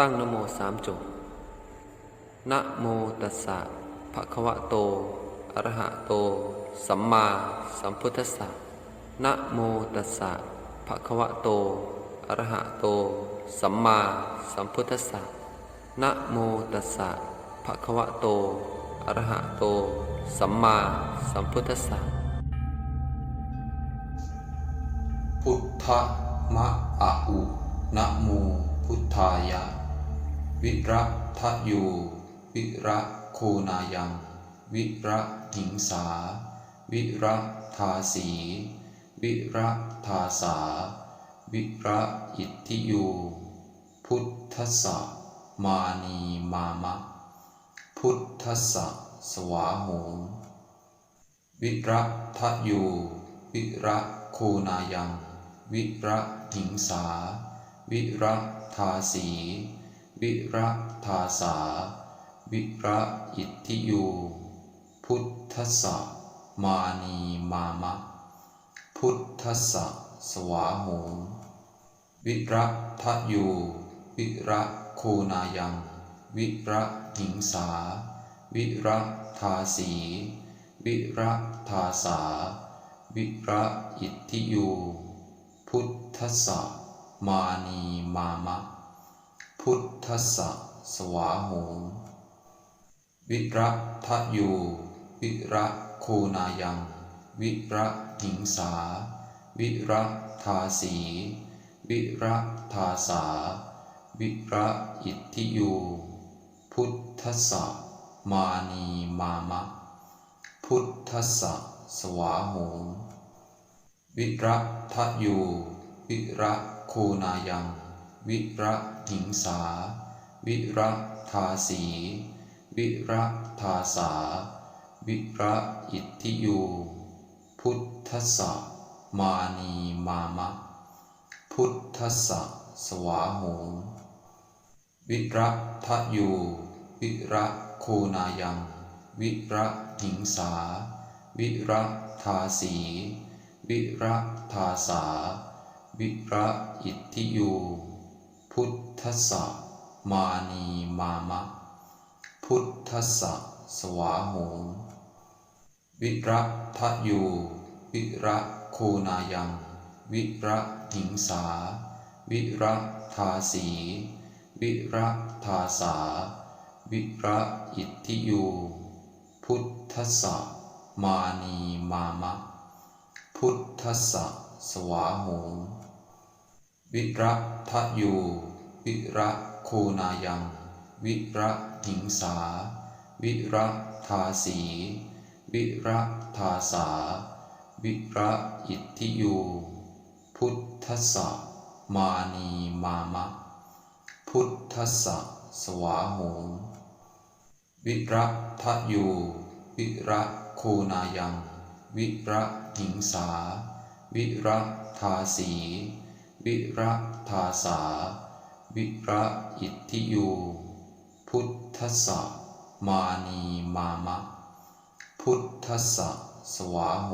ตั้งนโมสามจบนะโมตัสสะภะคะวะโต อะระหะโต สัมมาสัมพุทธัสสะนะโมตัสสะภะคะวะโต อะระหะโต สัมมาสัมพุทธัสสะนะโมตัสสะภะคะวะโต อะระหะโต สัมมาสัมพุทธัสสะพุทธมะอะอุนะโมพุทธายะ วิระทะยูวิระโคนายัง วิระหิงสา วิระทาสี วิระทาสา วิระอิทธิยูพุทธสะมานีมามะ พุทธสะสวาโหงวิระทะยูวิระโคนายัง วิระหิงสา วิระทาสี วิระทาสา วิระอิทธิยู พุทธสะมานีมามะ พุทธสะสวาโหวิระทะยู วิระโคนายัง วิระหิงสา วิระทาสี วิระทาสา วิระอิทธิยู พุทธสสะมานีมามะ พุทธสสะสวาโหงวิระทะยูวิระโคนายัง วิระหิงสา วิระทาสี วิระทาสา วิระอิทธิยูพุทธสสะมานีมามะ พุทธสสะสวาโหงวิระทะยูวิระโคนายัง วิระหิงสา วิระทาสี วิระทาสา วิระอิทธิยู พุทธสสะมานีมามะ พุทธสสะสวาโหงวิระทะยู วิระโคนายัง วิระหิงสา วิระทาสี วิระทาสา วิระอิทธิยู พุทธสะมานีมามะ พุทธสะสวาโหงวิระทะยูวิระโคนายัง วิระหิงสา วิระทาสี วิระทาสา วิระอิทธิยูพุทธสะมานีมามะ พุทธสะสวาโหง วิระทะยูวิระโคนายัง วิระหิงสา วิระทาสี วิระทาสา วิระอิทธิยูพุทธสะมานีมามะ พุทธสะสวาโหวิระทะยูวิระโคนายัง วิระหิงสา วิระทาสี วิระทาสา วิระอิทธิยู พุทธสะมานีมามะ พุทธสะสวาโห